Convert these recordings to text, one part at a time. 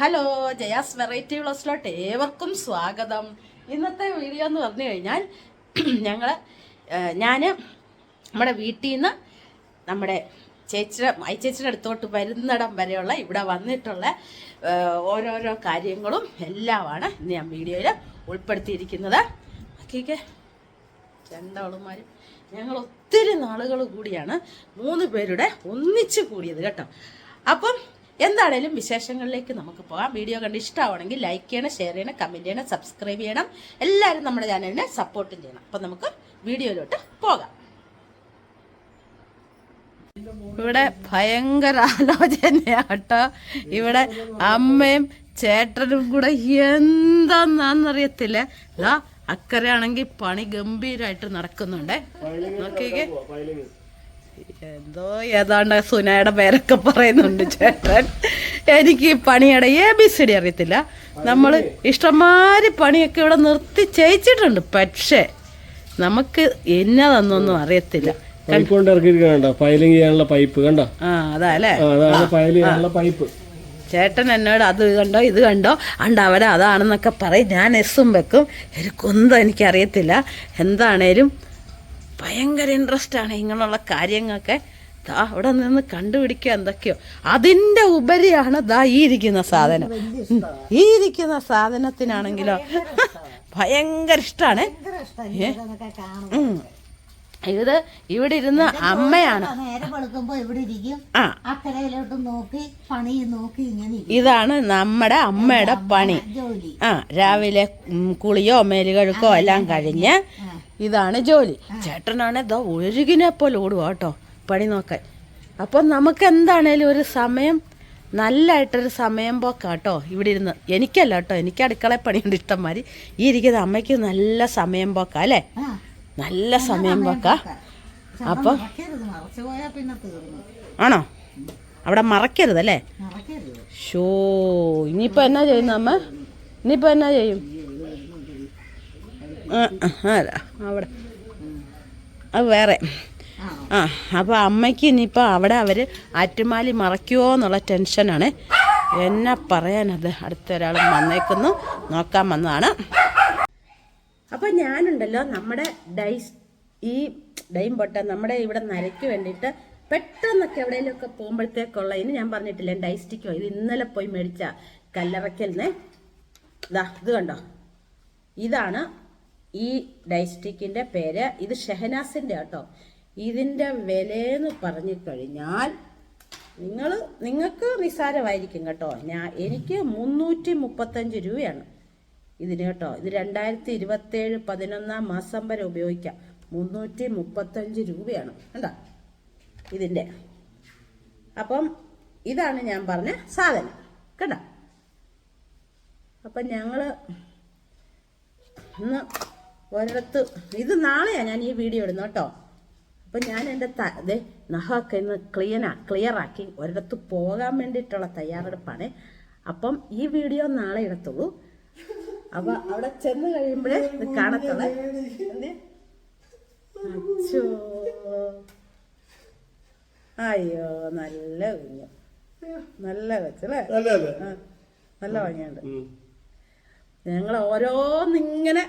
Hello Jaya's variety വ്ളോസിലോട്ട് ഏവർക്കും സ്വാഗതം. ഇന്നത്തെ വീഡിയോ എന്ന് പറഞ്ഞു കഴിഞ്ഞാൽ ഞങ്ങൾ ഞാൻ നമ്മുടെ വീട്ടിൽ നിന്ന് നമ്മുടെ ചേച്ചിയുടെ ചേച്ചിയുടെ അടുത്തോട്ട് വരുന്നിടം വരെയുള്ള ഇവിടെ വന്നിട്ടുള്ള ഓരോരോ കാര്യങ്ങളും എല്ലാമാണ് ഇന്ന് ഞാൻ വീഡിയോയിൽ ഉൾപ്പെടുത്തിയിരിക്കുന്നത്. ഓക്കെ രണ്ടാളുമാരും ഞങ്ങൾ ഒത്തിരി നാളുകൾ കൂടിയാണ് മൂന്ന് പേരുടെ ഒന്നിച്ച് കൂടിയത് കേട്ടോ. അപ്പം എന്താണേലും വിശേഷങ്ങളിലേക്ക് നമുക്ക് പോകാം. വീഡിയോ കണ്ട് ഇഷ്ടമാണെങ്കിൽ ലൈക്ക് ചെയ്യണം ഷെയർ ചെയ്യണം കമന്റ് ചെയ്യണം സബ്സ്ക്രൈബ് ചെയ്യണം. എല്ലാവരും നമ്മുടെ ചാനലിനെ സപ്പോർട്ടും ചെയ്യണം. അപ്പം നമുക്ക് വീഡിയോയിലോട്ട് പോകാം. ഇവിടെ ഭയങ്കര ആലോചനയാട്ടോ. ഇവിടെ അമ്മയും ചേട്ടനും കൂടെ എന്താന്നറിയത്തില്ല അക്കരയാണെങ്കിൽ അക്കരെ ആണെങ്കിൽ പണി ഗംഭീരമായിട്ട് നടക്കുന്നുണ്ടേ. നോക്കിക്കേ. എന്തോ ഏതാണ്ട് സുനയുടെ പേരൊക്കെ പറയുന്നുണ്ട് ചേട്ടൻ. എനിക്ക് പണിയുടെ എ ബി സി ഡി അറിയത്തില്ല. നമ്മൾ ഇഷ്ടംമാതിരി പണിയൊക്കെ ഇവിടെ നിർത്തി ചെയ്യിച്ചിട്ടുണ്ട്. പക്ഷേ നമുക്ക് എന്നതെന്നൊന്നും അറിയത്തില്ല. പൈപ്പ് കൊണ്ട്? ഇറക്കിയിരിക്കണ്ട ഫയലിംഗ് ചെയ്യാനുള്ള പൈപ്പ് കണ്ടോ? ആ അതാ അല്ലേ അതാണ് ഫയൽ ചെയ്യാനുള്ള പൈപ്പ്. ചേട്ടൻ എന്നോട് അത് കണ്ടോ ഇത് കണ്ടോ? അണ്ട് അവരെ അതാണെന്നൊക്കെ പറയും. ഞാൻ എസ്സും വെക്കും. എനിക്കൊന്നും എനിക്കറിയത്തില്ല. എന്താണേലും ഭയങ്കര ഇൻട്രസ്റ്റ് ആണ് ഇങ്ങനെയുള്ള കാര്യങ്ങളൊക്കെ. ദാ അവിടെ നിന്ന് കണ്ടുപിടിക്കുക എന്തൊക്കെയോ. അതിന്റെ ഉപരിയാണ് ദാ ഈ ഇരിക്കുന്ന സാധനം. ഈ ഇരിക്കുന്ന സാധനത്തിനാണെങ്കിലോ? ഭയങ്കര ഇഷ്ടമാണ്. ഇത് ഇവിടെ ഇരുന്ന അമ്മയാണ്. ഇതാണ് നമ്മുടെ അമ്മയുടെ പണി. ആ രാവിലെ കുളിയോ മേലുകഴുക്കോ എല്ലാം കഴിഞ്ഞ് ഇതാണ് ജോലി. ചേട്ടനാണ് ദാ ഒഴുകിനെ പോലെ ഓടുക കേട്ടോ പണി നോക്കാൻ. അപ്പം നമുക്ക് എന്താണേലും ഒരു സമയം നല്ലതായിട്ടൊരു സമയം പോക്കാട്ടോ ഇവിടെ ഇരുന്ന്. എനിക്കല്ല കേട്ടോ എനിക്ക് അടുക്കള പണിയുണ്ട് ഇഷ്ടംമാതിരി. ഈ ഇരിക്കുന്ന അമ്മയ്ക്ക് നല്ല സമയം പോക്കാ അല്ലേ? നല്ല സമയം പോക്ക. അപ്പം ആണോ? അവിടെ മറക്കരുതല്ലേ മറക്കരുത്. ഷോ ഇനിയിപ്പോ എന്നാ ചെയ്യുന്ന അമ്മ? ഇനിയിപ്പോ എന്നാ ചെയ്യും? അവിടെ. അത് വേറെ. ആ ആ അപ്പോൾ അമ്മയ്ക്ക് ഇനിയിപ്പോൾ അവിടെ അവർ ആറ്റുമാലി മറയ്ക്കുമോ എന്നുള്ള ടെൻഷനാണ്. എന്നാ പറയാനത്? അടുത്ത ഒരാൾ വന്നേക്കുന്നു. നോക്കാൻ വന്നതാണ്. അപ്പോൾ ഞാനുണ്ടല്ലോ നമ്മുടെ ഡൈസ് ഈ ഡൈം പൊട്ട നമ്മുടെ ഇവിടെ നരയ്ക്ക് വേണ്ടിയിട്ട് പെട്ടെന്നൊക്കെ എവിടെയെങ്കിലുമൊക്കെ പോകുമ്പോഴത്തേക്കുള്ള ഇനി ഞാൻ പറഞ്ഞിട്ടില്ല ഡൈസ്റ്റിക്കോ ഇത് ഇന്നലെ പോയി മേടിച്ച കല്ലറയ്ക്കലിനെ. ഇതാ ഇത് കണ്ടോ? ഇതാണ് ഈ ഡൈസ്റ്റിക്കിന്റെ പേര് ഇത് ഷെഹനാസിന്റെ കേട്ടോ ഇതിന്റെ വിലയെന്ന് പറഞ്ഞു കഴിഞ്ഞാൽ നിങ്ങൾ നിങ്ങൾക്ക് നിസാരമായിരിക്കും കേട്ടോ. ഞാൻ എനിക്ക് മുന്നൂറ്റി മുപ്പത്തഞ്ച് രൂപയാണ് ഇതിന് കേട്ടോ. ഇത് രണ്ടായിരത്തി ഇരുപത്തേഴ് പതിനൊന്നാം മാസം വരെ ഉപയോഗിക്കാം. മുന്നൂറ്റി മുപ്പത്തഞ്ച് രൂപയാണ്. കണ്ടോ? ഇതിന്റെ അപ്പം ഇതാണ് ഞാൻ പറഞ്ഞ സാധനം. കേട്ടോ അപ്പം ഞങ്ങൾ ഇന്ന് ഒരിടത്ത് ഇത് നാളെയാണ് ഞാൻ ഈ വീഡിയോ ഇടുന്നു കേട്ടോ. അപ്പം ഞാൻ എന്റെ അതെ നഖമൊക്കെ ഇന്ന് ക്ലീനാ ക്ലിയറാക്കി ഒരിടത്ത് പോകാൻ വേണ്ടിയിട്ടുള്ള തയ്യാറെടുപ്പാണ്. അപ്പം ഈ വീഡിയോ നാളെ ഇടത്തുള്ളൂ. അപ്പൊ അവിടെ ചെന്ന് കഴിയുമ്പോഴേ ഇത് കാണത്തുള്ളേ. എന്തേ? അയ്യോ നല്ല കുഞ്ഞു. നല്ല വെച്ചല്ലേ നല്ല ഭംഗിയുണ്ട്. ഞങ്ങൾ ഓരോന്നിങ്ങനെ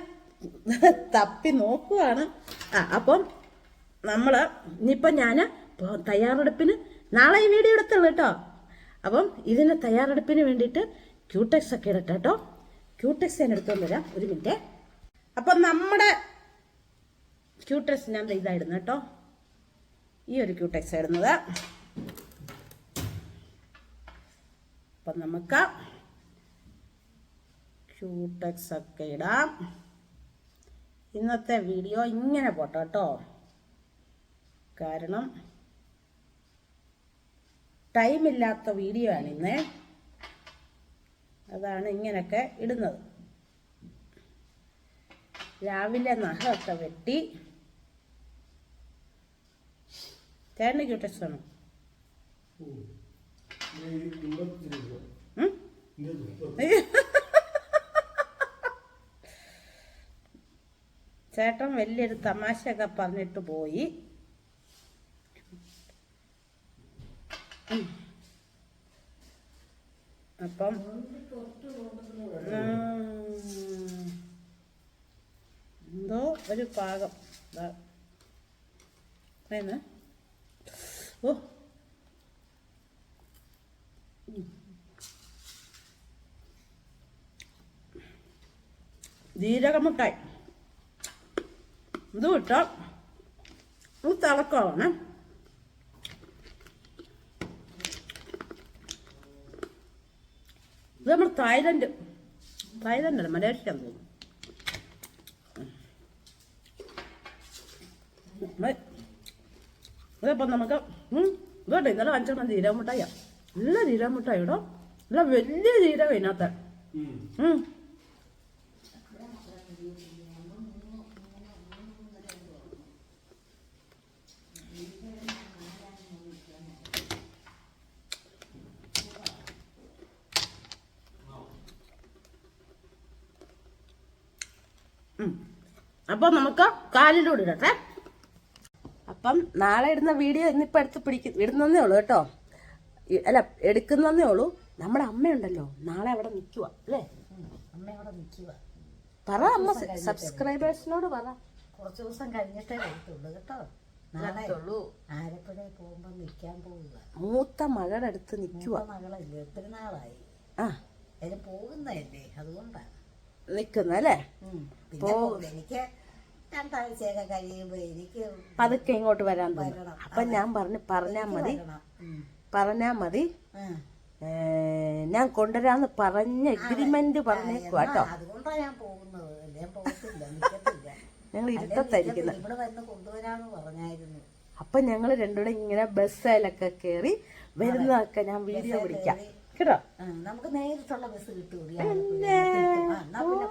തപ്പി നോക്കുവാണ്. ആ അപ്പം നമ്മൾ ഇനിയിപ്പം ഞാൻ തയ്യാറെടുപ്പിന് നാളെ ഈ വീഡിയോ എടുത്തുള്ളൂ കേട്ടോ. അപ്പം ഇതിന് തയ്യാറെടുപ്പിന് വേണ്ടിയിട്ട് ക്യൂടെക്സ് ഒക്കെ ഇടട്ടെ കേട്ടോ. ക്യൂടെക്സ് ഞാൻ എടുത്തുകൊണ്ട് വരാം. ഒരു മിനിറ്റ്. അപ്പം നമ്മുടെ ക്യൂടെക്സ് ഞാൻ ഇതായിരുന്നു കേട്ടോ. ഈ ഒരു ക്യൂടെക്സ് ഇടുന്നത് അപ്പം നമുക്ക് ക്യൂടെക്സ് ഒക്കെ ഇടാം. ഇന്നത്തെ വീഡിയോ ഇങ്ങനെ പോട്ടെ കേട്ടോ. കാരണം ടൈമില്ലാത്ത വീഡിയോ ആണ് ഇന്ന്. അതാണ് ഇങ്ങനെയൊക്കെ ഇടുന്നത്. രാവിലെ നഖമൊക്കെ വെട്ടി ചേട്ടന് ക്യൂട്ടസ് വേണം ഉം? ചേട്ടൻ വലിയൊരു തമാശയൊക്കെ പറഞ്ഞിട്ട് പോയി. അപ്പം എന്തോ ഒരു പാകം. ഓ. ജീരകമുട്ടായി. ഇത് വിട്ടാൽ ഇത് തിളക്കമാണ് ഇത് നമ്മൾ തായ്ലൻഡ്. തായ്ലൻഡ് അല്ല മലേഷ്യ തോന്നുന്നു. ഇതിപ്പം നമുക്ക് ഉം, ഇന്നലെ ഇന്നലെ വാങ്ങിച്ചോണം ജീരകമുട്ടായ നല്ല കേട്ടോ നല്ല വലിയ ജീരകം ഇതിനകത്ത് ഉം. അപ്പം നമുക്ക് കാലിലൂടെ ഇടട്ടെ. അപ്പം നാളെ ഇടുന്ന വീഡിയോ ഇന്നിപ്പോൾ എടുത്ത് പിടിക്കും ഇടുന്നതേ ഉള്ളൂ കേട്ടോ. അല്ല എടുക്കുന്നതേ ഉള്ളൂ. നമ്മുടെ അമ്മയുണ്ടല്ലോ നാളെ അവിടെ നിൽക്കുക അല്ലേ? അമ്മ അവിടെ നിൽക്കുക പറ അമ്മ സബ്സ്ക്രൈബേഴ്സിനോട് പറ. കുറച്ച് ദിവസം കഴിഞ്ഞിട്ടേ വരത്തുള്ളൂ കേട്ടോ നാളെ പോകുമ്പോ നിൽക്കാൻ പോവുക. മൂത്ത മകളുടെ അടുത്ത് നിൽക്കുക മകളല്ലേ ഒത്തിരി നാളായി. ആ. അതിന് പോകുന്നതല്ലേ അതുകൊണ്ടാണ്. നിൽക്കുന്നല്ലേ. എനിക്ക് രണ്ടാഴ്ചയൊക്കെ കഴിയുമ്പോ എനിക്ക് പതുക്കെ ഇങ്ങോട്ട് വരാൻ തോന്നും. അപ്പൊ ഞാൻ പറഞ്ഞു പറഞ്ഞാ മതി. പറഞ്ഞാ മതി. ഞാൻ കൊണ്ടുവരാന്ന് പറഞ്ഞ എഗ്രിമെന്റ് പറഞ്ഞേക്കു കേട്ടോ. അതുകൊണ്ടാണ് ഞാൻ പോകുന്നത്. ഞങ്ങൾ ഇരുട്ടത്തായിരിക്കുന്നത്. ഇവിടെ വന്ന് കൊണ്ടുവരാന്ന് പറഞ്ഞായിരുന്നു. അപ്പൊ ഞങ്ങൾ രണ്ടുകൂടെ ഇങ്ങനെ ബസ്സിലൊക്കെ കയറി വരുന്നതൊക്കെ ഞാൻ വീഡിയോ പിടിക്കാം കേട്ടോ? നമുക്ക് നേരിട്ടുള്ള ബസ് കിട്ടൂ. പിന്നെ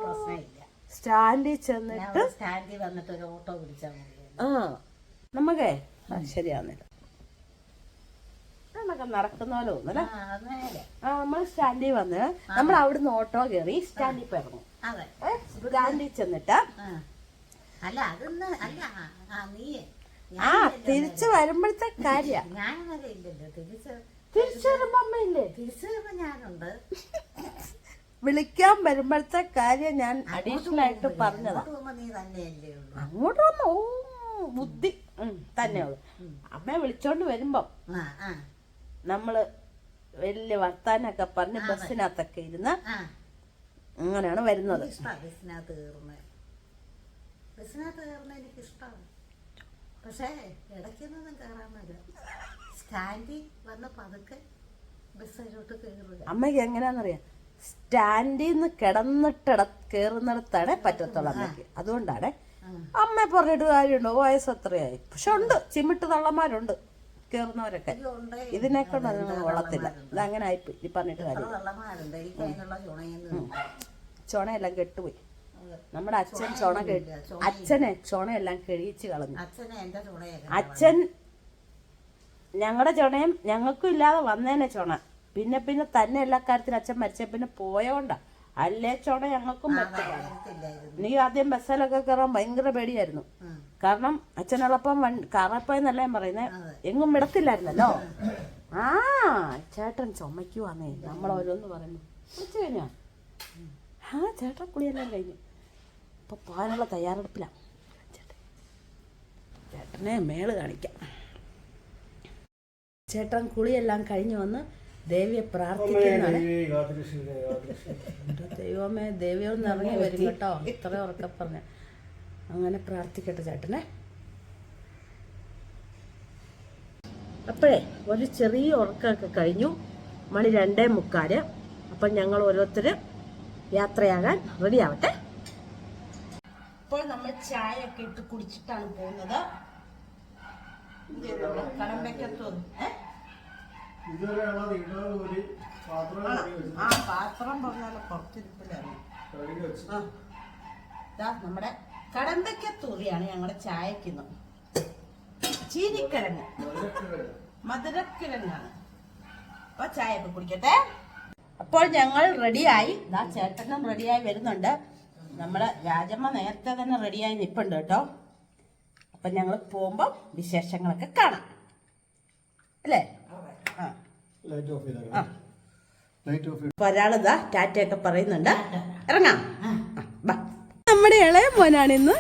പ്രശ്നമില്ല. സ്റ്റാൻഡിൽ ചെന്നിട്ട് സ്റ്റാൻഡിൽ വന്നിട്ട് ഒരു ഓട്ടോ പിടിച്ചാൽ മതി ആ നമുക്കേ ആ ശരിയാവുന്നില്ല. നമുക്ക് നടക്കുന്ന പോലെ തോന്നല്ലേ ആ നമ്മൾ സ്റ്റാൻഡിൽ വന്ന് നമ്മൾ അവിടുന്ന് ഓട്ടോ കയറി സ്റ്റാൻഡിൽ ഏ, സ്റ്റാൻഡിൽ ചെന്നിട്ട് ആ. അല്ല അതൊന്ന് അല്ല നീ ആ തിരിച്ചു വരുമ്പോഴത്തെ കാര്യ. ഞാൻ തിരിച്ചു വരുമ്പോ അമ്മയില്ലേ? തിരിച്ചു വരുമ്പോ ഞാനുണ്ട്. വിളിക്കാൻ വരുമ്പോഴത്തെ കാര്യം ഞാൻ അഡീഷണൽ ആയിട്ട് പറഞ്ഞതാ. അങ്ങോട്ട് വന്നു ഓ ബുദ്ധി. തന്നെ തന്നെയുള്ളു അമ്മയെ വിളിച്ചോണ്ട് വരുമ്പം നമ്മൾ വലിയ വർത്താനൊക്കെ പറഞ്ഞ് ബസ്സിനകത്തൊക്കെ ഇരുന്ന് അങ്ങനെയാണ് വരുന്നത്. ബസ്സിനകത്ത് കയറുന്നത് ബസ്സിനകത്ത് പക്ഷേ ഇടയ്ക്കൊന്നും കയറാൻ പറ്റില്ല സ്റ്റാൻഡിൽ വന്ന് പതുക്കെ ബസ്സിലോട്ട് കയറുക. അമ്മയ്ക്ക് എങ്ങനെയാണെന്നറിയാം സ്റ്റാൻഡിൽ നിന്ന് കിടന്നിട്ട് കയറുന്നിടത്താണ് പറ്റത്തുള്ളൂ അമ്മയ്ക്ക്. അതുകൊണ്ടാണ് അമ്മ പറഞ്ഞിട്ട് കാര്യമുണ്ടോ? വയസ്സ് എത്രയായി പക്ഷെ ഉണ്ട്. ചിമിട്ട് തള്ളന്മാരുണ്ട് കയറുന്നവരൊക്കെ ഇതിനെ കൊണ്ട് അതൊന്നും കൊള്ളത്തില്ല. ഇതങ്ങനെ ആയിപ്പോയി ഈ പറഞ്ഞിട്ട് കാര്യം. ചുണയെല്ലാം കെട്ടുപോയി. നമ്മുടെ അച്ഛൻ ചുണ കെട്ടി അച്ഛനെ ചുണയെല്ലാം കഴിയിച്ച് കളഞ്ഞു. അച്ഛൻ ഞങ്ങളുടെ ചുണയും ഞങ്ങൾക്കും ഇല്ലാതെ വന്നേനെ ചുണ. പിന്നെ പിന്നെ തന്നെ എല്ലാ കാര്യത്തിനും അച്ഛൻ മരിച്ച പിന്നെ പോയോണ്ടാ. അല്ലേ ചുണ ഞങ്ങൾക്കും പറ്റില്ല നീ ആദ്യം ബസ്സിലൊക്കെ കയറാൻ ഭയങ്കര പേടിയായിരുന്നു. കാരണം അച്ഛനുള്ളപ്പം കാറപ്പോയെന്നല്ല ഞാൻ പറയുന്നത് എങ്ങും വിടത്തില്ലായിരുന്നല്ലോ ആ ചേട്ടൻ ചുമയ്ക്കുവാന്നേ. നമ്മൾ ഓരോന്ന് പറയുന്നു. ഉച്ച കഴിഞ്ഞാ? ആ ചേട്ടൻ കുളിയെല്ലാം കഴിഞ്ഞു. ഇപ്പൊ പോകാനുള്ള തയ്യാറെടുപ്പിലാണ് ചേട്ടൻ ചേട്ടനെ മേൾ കാണിക്കാം. ചേട്ടൻ കുളിയെല്ലാം കഴിഞ്ഞു വന്ന് ദേവിയെ പ്രാർത്ഥിക്കുന്നതാണ്. ദൈവമേ ദൈവം ഇറങ്ങി വരും കേട്ടോ. ഇത്ര ഉറക്കെ പറഞ്ഞ. അങ്ങനെ പ്രാർത്ഥിക്കട്ടെ ചേട്ടനെ. അപ്പോഴേ ഒരു ചെറിയ ഉറക്കമൊക്കെ കഴിഞ്ഞു. മണി രണ്ടേ മുക്കാൽ. അപ്പം ഞങ്ങൾ ഓരോരുത്തർ യാത്രയാകാൻ റെഡി ആവട്ടെ ഇപ്പോൾ നമ്മൾ ചായ ഒക്കെ ഇട്ട് കുടിച്ചിട്ടാണ് പോകുന്നത്. ആ പാത്രം പറഞ്ഞാലും ചായക്കുന്നത് ആ. ദാ നമ്മുടെ കടമ്പയ്ക്കത്തൂറിയാണ് ഞങ്ങളുടെ ചായക്കുന്നു ചീനിക്കിഴങ്ങ്. മധുരക്കിഴങ്ങാണ്. അപ്പൊ ചായ ഒക്കെ കുടിക്കട്ടെ. അപ്പോൾ ഞങ്ങൾ റെഡിയായി. ദാ ചേട്ടനും റെഡിയായി വരുന്നുണ്ട്. നമ്മുടെ രാജമ്മ നേരത്തെ തന്നെ റെഡിയായി നിപ്പുണ്ട് കേട്ടോ. അപ്പൊ ഞങ്ങൾ പോകുമ്പോൾ വിശേഷങ്ങളൊക്കെ കാണാം. അല്ലേ? ലൈറ്റ് ഓഫ് ഒരാളിതാ ടാറ്റയൊക്കെ പറയുന്നുണ്ട്. ഇറങ്ങാം. ബാ. നമ്മുടെ ഇളയ മോനാണ് ഇന്ന്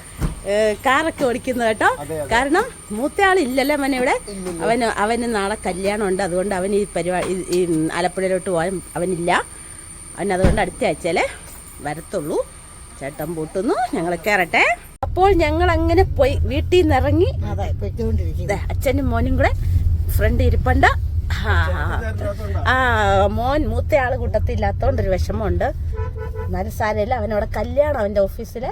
കാറൊക്കെ ഓടിക്കുന്നത് കേട്ടോ. കാരണം മൂത്തയാളില്ലല്ലേ അവൻ മോനെ ഇവിടെ? അവന് അവന് നാളെ കല്യാണം ഉണ്ട് അതുകൊണ്ട് അവൻ ഈ പരിപാടി ഈ ആലപ്പുഴയിലോട്ട് പോകാൻ അവനില്ല. അവൻ അതുകൊണ്ട് അടുത്ത ആഴ്ചയിലേ വരത്തുള്ളൂ. ചേട്ടൻ പൂട്ടുന്നു. ഞങ്ങൾ കയറട്ടെ അപ്പോൾ ഞങ്ങൾ അങ്ങനെ പോയി വീട്ടിൽ നിന്ന് ഇറങ്ങി അതെ പൊയ്ക്കൊണ്ടിരിക്കുന്നത് ദേ, അച്ഛനും മോനും കൂടെ ഫ്രണ്ട് ഇരിപ്പുണ്ട്. ആ, മോൻ മൂത്ത ആൾ കൂട്ടത്തില്ലാത്തോണ്ട് ഒരു വിഷമമുണ്ട്. എന്നാലും സാരമില്ല അവനവിടെ കല്യാണം അവന്റെ ഓഫീസിലെ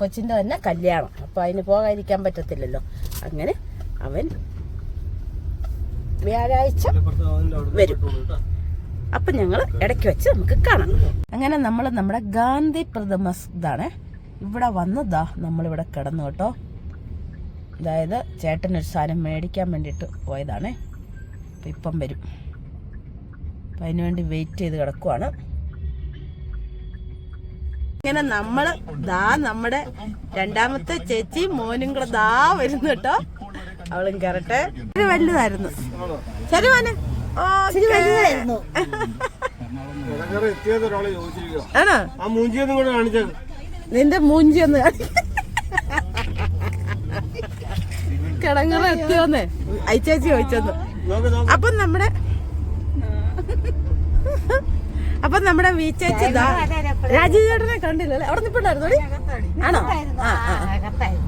കൊച്ചിന്റെ തന്നെ കല്യാണം. അപ്പോൾ അതിന് പോകാതിരിക്കാൻ പറ്റത്തില്ലല്ലോ. അങ്ങനെ അവൻ വ്യാഴാഴ്ച വരും. അപ്പം ഞങ്ങൾ ഇടയ്ക്ക് വെച്ച് നമുക്ക് കാണാം. അങ്ങനെ നമ്മൾ നമ്മുടെ ഗാന്ധി പ്രതിമസ്താണ് ഇവിടെ വന്നതാ നമ്മളിവിടെ കിടന്നു കേട്ടോ. അതായത് ചേട്ടനൊരു സാധനം മേടിക്കാൻ വേണ്ടിയിട്ട് പോയതാണേ. അപ്പം ഇപ്പം വരും. അപ്പം അതിനുവേണ്ടി വെയിറ്റ് ചെയ്ത് കിടക്കുവാണ്. ഇങ്ങനെ നമ്മൾ ദാ നമ്മുടെ രണ്ടാമത്തെ ചേച്ചി മോനും കൂടെ ദാ വരുന്നു കേട്ടോ. അവളും കയറട്ടെ വലുതായിരുന്നു. ശരി മോനെ. വലുതായിരുന്നു. നിന്റെ മൂഞ്ചി ഒന്ന് കിടങ്ങറ എത്തിയോന്നേ? അയച്ചേച്ചി ചോദിച്ചെന്ന്. അപ്പൊ നമ്മുടെ അപ്പൊ നമ്മുടെ വീച്ചേച്ചി രാജീവ് ചേട്ടനെ കണ്ടില്ലല്ലേ അവിടെ നിപ്പിട്ടായിരുന്നു ആണോ?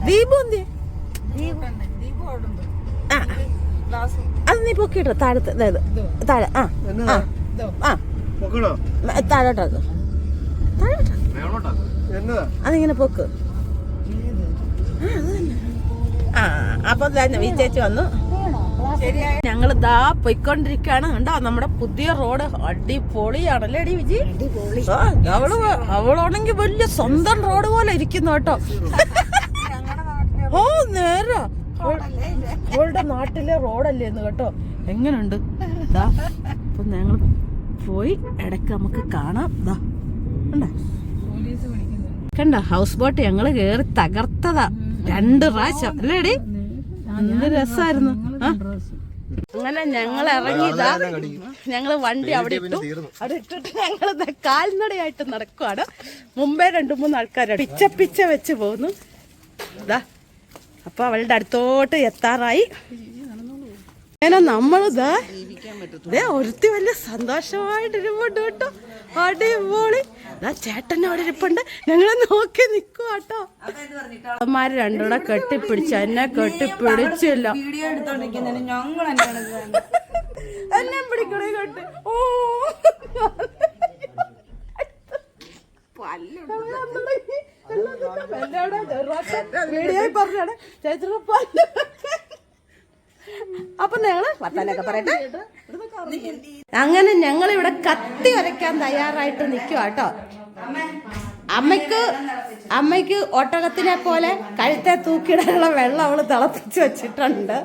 ദീപു എന്തി ആ. അത് നീ പൊക്കിട്ടോ താഴത്ത് അതായത് താഴെ ആ ആ താഴോട്ടാക്ക് അതിങ്ങനെ പൊക്ക്. ആ, അപ്പൊ തന്നെ വീച്ചേച്ചി വന്നു. ഞങ്ങൾ ദാ പോയിക്കൊണ്ടിരിക്കാണ് കണ്ടോ നമ്മുടെ പുതിയ റോഡ് അടിപൊളിയാണല്ലേ അടി വിജി? അവൾ അവളാണെങ്കിൽ വലിയ സ്വന്തം റോഡ് പോലെ ഇരിക്കുന്നു കേട്ടോ. ഓ നേരാ. അവളുടെ നാട്ടിലെ റോഡല്ലേ എന്ന് കേട്ടോ. എങ്ങനുണ്ട്? ദാ അപ്പൊ ഞങ്ങൾ പോയി ഇടയ്ക്ക് നമുക്ക് കാണാം. ദാ കണ്ടോ? കണ്ട ഹൗസ് ബോട്ട് ഞങ്ങൾ കേറി തകർത്തതാ. രണ്ട് പ്രാവശ്യം. അല്ലേടി എന്ത് രസായിരുന്നു. അങ്ങനെ ഞങ്ങൾ ഇറങ്ങിയതാ. ഞങ്ങൾ വണ്ടി അവിടെ ഇട്ടു. അവിടെ ഇട്ടിട്ട് ഞങ്ങൾ കാൽനടയായിട്ട് നടക്കുവാണ്. മുമ്പേ രണ്ടു മൂന്ന് ആൾക്കാർ പിച്ച പിച്ച വെച്ച് പോകുന്നു ഇതാ അപ്പൊ അവളുടെ അടുത്തോട്ട് എത്താറായി. അങ്ങനെ നമ്മളിതാ ദേ ഒരുത്തി വലിയ സന്തോഷമായിട്ട് ഇരിപ്പുണ്ട് കേട്ടോ. അടിപൊളി. ദാ ചേട്ടൻ അവിടെ ഇരിപ്പുണ്ട്. ഞങ്ങളെ നോക്കി നിൽക്കുക കേട്ടോ. അമ്മമാര് രണ്ടുകൂടെ കെട്ടിപ്പിടിച്ച്. എന്നെ കെട്ടിപ്പിടിച്ചില്ല. എന്നെ പിടിക്കണേ കെട്ടി. ഓ. വീഡിയോ പറഞ്ഞാണ്. ചേച്ചിയുടെ അപ്പൊ ഞങ്ങൾ വർത്താനൊക്കെ പറയട്ടെ. അങ്ങനെ ഞങ്ങൾ ഇവിടെ കത്തി വരയ്ക്കാൻ തയ്യാറായിട്ട് നിൽക്കുക കേട്ടോ. അമ്മയ്ക്ക് അമ്മയ്ക്ക് ഒട്ടകത്തിനെ പോലെ കഴുത്തെ തൂക്കിടാനുള്ള വെള്ളം അവൾ തിളപ്പിച്ച് വെച്ചിട്ടുണ്ട്.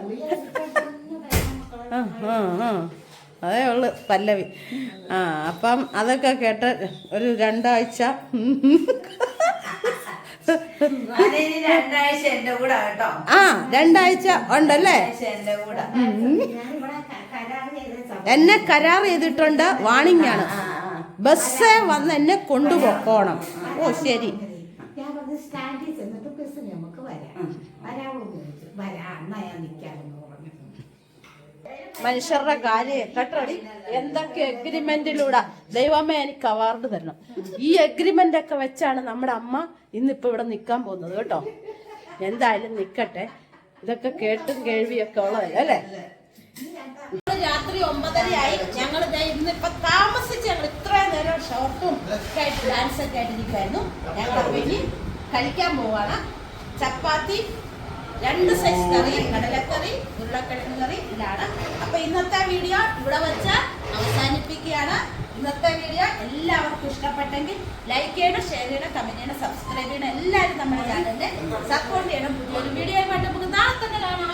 അതേ ഉള്ളു പല്ലവി. ആ അപ്പം അതൊക്കെ കേട്ട് ഒരു രണ്ടാഴ്ച രണ്ടാഴ്ച എന്റെ കൂടെ കേട്ടോ ആ രണ്ടാഴ്ച ഉണ്ടല്ലേ? എന്നെ കരാർ ചെയ്തിട്ടുണ്ട് വാണിംഗ് ആണ്. ബസ് വന്ന് എന്നെ കൊണ്ടുപോകണം. ഓ ശരി. ഞാൻ സ്റ്റാൻഡിൽ ചെന്നിട്ട് ബസ് നമുക്ക് വരാം. വരാമോ വരാം. എന്നാ ഞാൻ നിൽക്കാമെന്ന് മനുഷ്യരുടെ കാര്യം കേട്ടോടി? എന്തൊക്കെ എഗ്രിമെന്റിലൂടെ ദൈവമേ എനിക്ക് അവാർഡ് തരണം. ഈ എഗ്രിമെന്റ് ഒക്കെ വെച്ചാണ് നമ്മുടെ അമ്മ ഇന്നിപ്പോ ഇവിടെ നിൽക്കാൻ പോകുന്നത് കേട്ടോ. എന്തായാലും നിക്കട്ടെ. ഇതൊക്കെ കേട്ടും കേൾവിയൊക്കെ ഉള്ളതല്ലേ? അല്ലേ? രാത്രി ഒമ്പതരയായി ഞങ്ങൾ ഇന്നിപ്പൊ താമസിച്ച് ഞങ്ങൾ ഇത്രയും നേരം ഷോർട്ടും ഡാൻസ് ഒക്കെ ആയിട്ട് ഇരിക്കുമായിരുന്നു ഞങ്ങൾ ഇനി കഴിക്കാൻ പോവാണ്. ചപ്പാത്തി രണ്ട് സൈസ് കറി കടലക്കറി ഉരുളക്കിഴങ്ങ് കറി ഇതാണ്. അപ്പൊ ഇന്നത്തെ വീഡിയോ ഇവിടെ വെച്ച് അവസാനിപ്പിക്കുകയാണ്. ഇന്നത്തെ വീഡിയോ എല്ലാവർക്കും ഇഷ്ടപ്പെട്ടെങ്കിൽ ലൈക്ക് ചെയ്യണം ഷെയർ ചെയ്യണം കമന്റ് ചെയ്യണം സബ്സ്ക്രൈബ് ചെയ്യണം. എല്ലാവരും നമ്മുടെ ചാനലിനെ സപ്പോർട്ട് ചെയ്യണം. പുതിയൊരു വീഡിയോ ആയിട്ട് നമുക്ക് നാളെ തന്നെ കാണാം.